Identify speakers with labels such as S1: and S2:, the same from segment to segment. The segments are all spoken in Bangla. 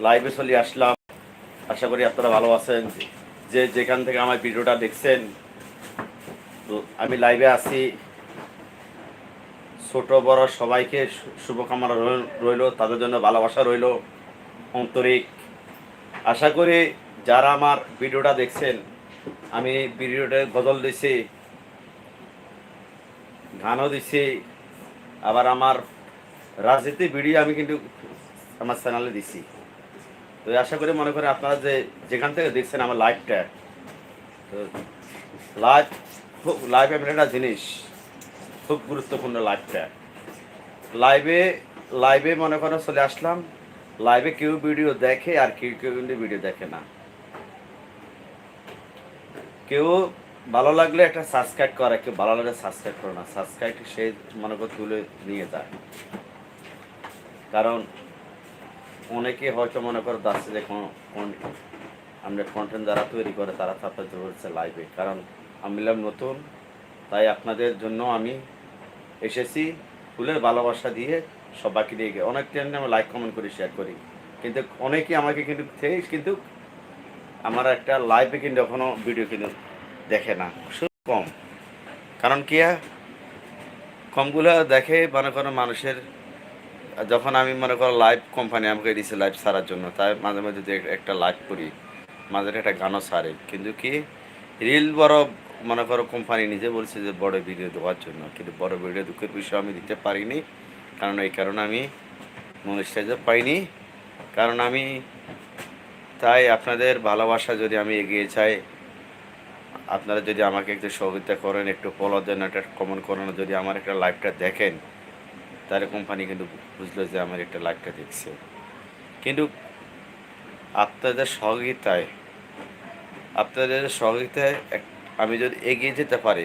S1: লাইভে চলে আসলাম। আশা করি আপনারা ভালো আছেন। যে যেখান থেকে আমার ভিডিওটা দেখছেন আমি লাইভে আছি। ছোট, বড় সবাইকে শুভকামনা রইল- তাদের জন্য ভালোবাসা রইল, আন্তরিক। আশা করি যারা আমার ভিডিওটা দেখছেন, আমি ভিডিওটা গজল দিছি, গানও দিছি, আবার আমার রাজনীতি ভিডিও আমি কিন্তু আমার চ্যানেলে দিছি। তো আশা করি মনে করেন আপনারা যে যেখান থেকে দেখছেন আমার লাইভটা তো লাইভ খুব লাইভ এমন একটা জিনিস, খুব গুরুত্বপূর্ণ লাইভটা লাইভে লাইভে মনে করেন চলে আসলাম লাইভে কেউ ভিডিও দেখে আর কেউ কেউ কিন্তু ভিডিও দেখে না। কেউ ভালো লাগলে একটা সাবস্ক্রাইব করে, কেউ ভালো লাগলে সাবস্ক্রাইব করে না। সাবস্ক্রাইব সে মনে করে তুলে নিয়ে যায়। কারণ অনেকে হয়তো মনে করে যাচ্ছে যে কোন কোন আমরা কন্টেন্ট যারা তৈরি করে, তারা তারপরে ধরছে লাইভে কারণ আমি নতুন, তাই আপনাদের জন্য আমি এসেছি ফুলের ভালোবাসা দিয়ে সবাইকে দিয়ে অনেক টাইম আমি লাইক কমেন্ট করি শেয়ার করি। কিন্তু অনেকেই আমাকে কিন্তু কিন্তু আমার একটা লাইভে কিন্তু এখনও ভিডিও কিন্তু দেখে না। কম। কারণ কি, কমগুলো দেখে মনে করো মানুষের যখন আমি মনে করো লাইভ কোম্পানি আমাকে দিয়েছে লাইভ সারার জন্য, তাই মাঝে মাঝে যদি একটা লাইভ করি, মাঝে একটা গানও সারে। কিন্তু কি রিল বড় মনে করো কোম্পানি নিজে বলছে যে বড় ভিডিও দেওয়ার জন্য। কিন্তু বড় ভিডিও দুঃখের বিষয় আমি দিতে পারিনি, কারণ এই কারণে আমি মনিস্টাইজও পাইনি। কারণ আমি, তাই আপনাদের ভালোবাসা যদি আমি এগিয়ে চাই আপনারা যদি আমাকে একটু সহযোগিতা করেন, একটু ফলো দেন, একটা কমেন্ট করেন, যদি আমার একটা লাইভটা দেখেন তাহলে কোম্পানি কিন্তু বুঝলো যে আমার একটা লাইভটা দেখছে কিন্তু আপনাদের সহযোগিতায় আপনাদের সহযোগিতায় আমি যদি এগিয়ে যেতে পারি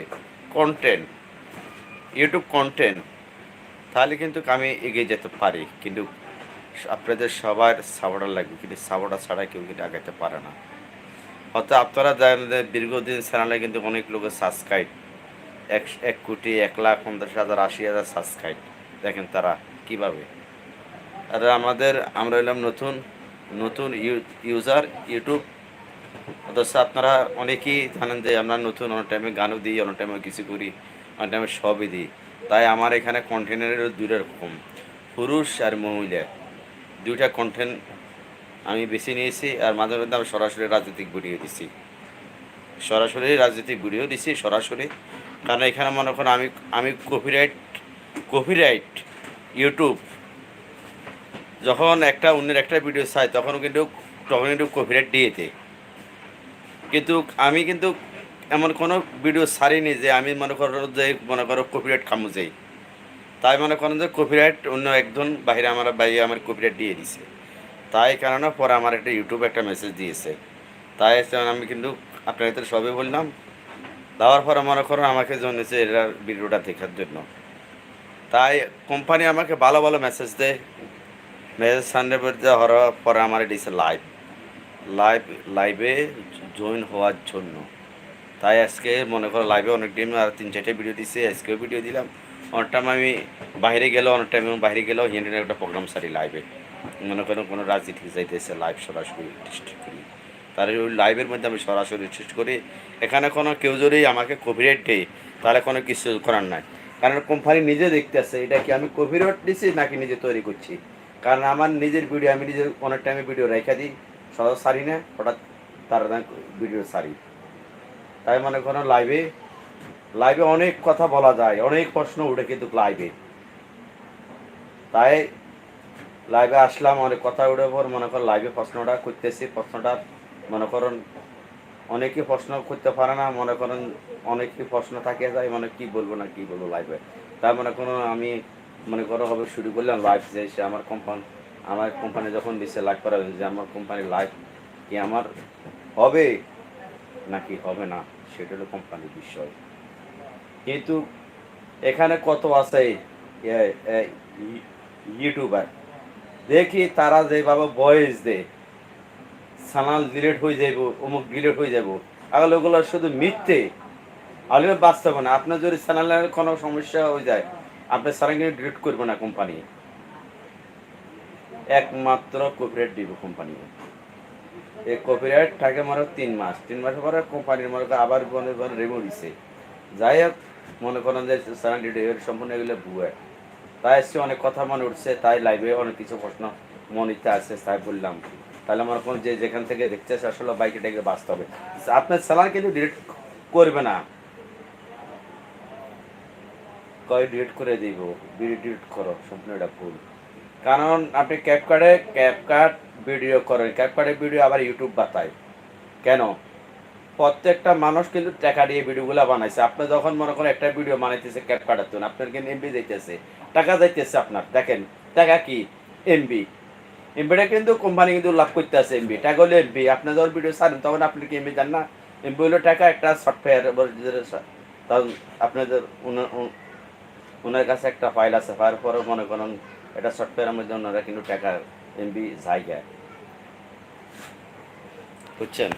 S1: কন্টেন্ট ইউটিউব কন্টেন্ট তাহলে কিন্তু আমি এগিয়ে যেতে পারি। কিন্তু আপনাদের সবার সাপোর্টার লাগবে, কিন্তু সাপোর্টার ছাড়া কেউ কিন্তু আগাতে পারে না। হয়তো আপনারা জানেন দীর্ঘদিন চ্যানেলে কিন্তু অনেক লোকের সাবস্ক্রাইব এক এক কোটি, এক লাখ, পঞ্চাশ হাজার, আশি হাজার সাবস্ক্রাইব দেখেন তারা কীভাবে। আর আমাদের, আমরা হলাম নতুন নতুন ইউজার, ইউটিউব। অথচ আপনারা অনেকেই জানেন যে আমরা নতুন, অনেক টাইমে গানও দিই, অনেক টাইমে কিছু করি, অনেক টাইমে সবই দিই। তাই আমার এখানে কন্টেনারেরও দুই রকম, পুরুষ আর মহিলা। দুইটা কন্টেন্ট আমি বেছে নিয়েছি আর মাঝে মধ্যে আমি সরাসরি রাজনৈতিক ভিডিও দিছি। সরাসরি রাজনৈতিক ভিডিও দিছি, সরাসরি। কারণ এখানে মনে করেন আমি আমি কপিরাইট কপিরাইট ইউটিউব যখন একটা অন্যের একটা ভিডিও চাই তখন কিন্তু তখন কিন্তু কপিরাইট দিয়েছে কিন্তু আমি কিন্তু এমন কোনো ভিডিও ছাড়িনি যে আমি মনে করো যে, মনে করো কপিরাইট কামু যাই তাই মনে করেন যে কপিরাইট অন্য একজন বাইরে আমার বাইরে আমার কপিরাইট দিয়ে দিছে। তাই কারণে পরে আমার একটা ইউটিউব একটা মেসেজ দিয়েছে। তাই আমি কিন্তু আপনাদের তো সবই বললাম। দেওয়ার পরে মনে করুন আমাকে জানিয়েছে এটার ভিডিওটা দেখার জন্য। তাই কোম্পানি আমাকে ভালো ভালো মেসেজ দেয়। মেসেজ সানডে হওয়ার পরে আমার এটি লাইভ লাইভ লাইভে জয়েন হওয়ার জন্য। তাই আজকে মনে করো লাইভে অনেক দিন আর তিন চারটে ভিডিও দিছে, আজকেও ভিডিও দিলাম। অনেক টাইম আমি বাইরে গেলেও, অনেক টাইম বাইরে গেলেও হিন্দি একটা প্রোগ্রাম সারি লাইভে মনে করেন কোনো রাজনীতি যাইতেছে লাইভ সরাসরি টেস্ট করি। তার ওই লাইভের মধ্যে আমি সরাসরি টেস্ট করি। এখানে কোনো কেউ যদি আমাকে কপিরাইট দেয়, তাহলে কোনো কিছু করার নাই। কারণ কোম্পানি নিজে দেখতেছে, এটা কি আমি কপিরাইট দিছি নাকি নিজে তৈরি করছি? কারণ আমার নিজের ভিডিও আমি নিজের অনেক টাইমে ভিডিও রেখে দিই, সহজ সারি না, হঠাৎ তারা ভিডিও সারি। তাই মনে করো লাইভে লাইভে অনেক কথা বলা যায়, অনেক প্রশ্ন উঠে কিন্তু লাইভে তাই লাইভে আসলাম, অনেক কথা উঠে পর মনে করো লাইভে প্রশ্নটা করতেছি, প্রশ্নটা মনে করুন অনেকে প্রশ্ন করতে পারে না, মনে করেন অনেকে প্রশ্ন থাকে যায় মানে কি বলব না কি বলব লাইভে তাই মনে করুন আমি মনে করো হবে শুরু করলাম লাইভ যে সে আমার কোম্পানি আমার কোম্পানি যখন দিচ্ছে লাইভ করা যে আমার কোম্পানির লাইভ কি আমার হবে নাকি হবে না, সেটা হলো কোম্পানির বিষয়। কিন্তু এখানে কত আছে ইউটিউবার? দেখি তারা যেভাবে বয়েস দেয় সানাল ডিলেট হয়ে যাইব, অমুক ডিলেট হয়ে যাব আগলে ওগুলো শুধু মিথ্যে। আলিও বাস্তব না, আপনার যদি চ্যানেলের কোনো সমস্যা হয়ে যায়, আপনি সারা কিন্তু ডিলিট করবে না কোম্পানি একমাত্র কপিরাইট দিব কোম্পানি এই কপিরাইট থাকে মনে তিন মাস। তিন মাস পরে কোম্পানির মনে করো আবার মনে করেন রেমু দিছে। যাই হোক, মনে করেন যে সেভেন্টি ডের সম্পূর্ণ এগুলো ভুয়া। তাই এসে অনেক কথা মনে উঠছে, তাই লাইভে অনেক কিছু প্রশ্ন মনিতে আছে তাই বললাম। তাহলে মনে করেন যে যেখান থেকে দেখতেছে আসলে বাইকে টাইকে বাঁচতে হবে। আপনার চালান কিন্তু ডিলিট করবে না। কয় ডিলিট করে দিব? ভিডিও ডিলিট করো সম্পূর্ণ এটা ভুল। কারণ আপনি ক্যাপকার্ডে ক্যাপকার্ড ভিডিও করেন। ক্যাপকার্ডে ভিডিও আবার ইউটিউব বাতায়। কেন? প্রত্যেকটা মানুষ কিন্তু টাকা দিয়ে ভিডিওগুলো বানাইছে। আপনি যখন মনে করেন একটা ভিডিও বানাইতেছে ক্যাপকার্ডের জন্য আপনার কিন্তু এমবি যাইতেছে। টাকা যাইতেছে আপনার। দেখেন, টাকা কি? এমবি এমবিটা কিন্তু কোম্পানি কিন্তু লাভ করতে আছে এমবি টাকা হলে এমবি আপনি যখন ভিডিও ছাড়েন, তখন আপনি কি এমবি জান না? এমবি হলো টাকা, একটা সফটওয়্যার তখন আপনাদের ওনার কাছে একটা ফাইল আছে ফাইল পরে মনে করেন এটা সফটওয়্যারের মধ্যে ওনারা কিন্তু টাকা এমবি জায়গা বুঝছেন?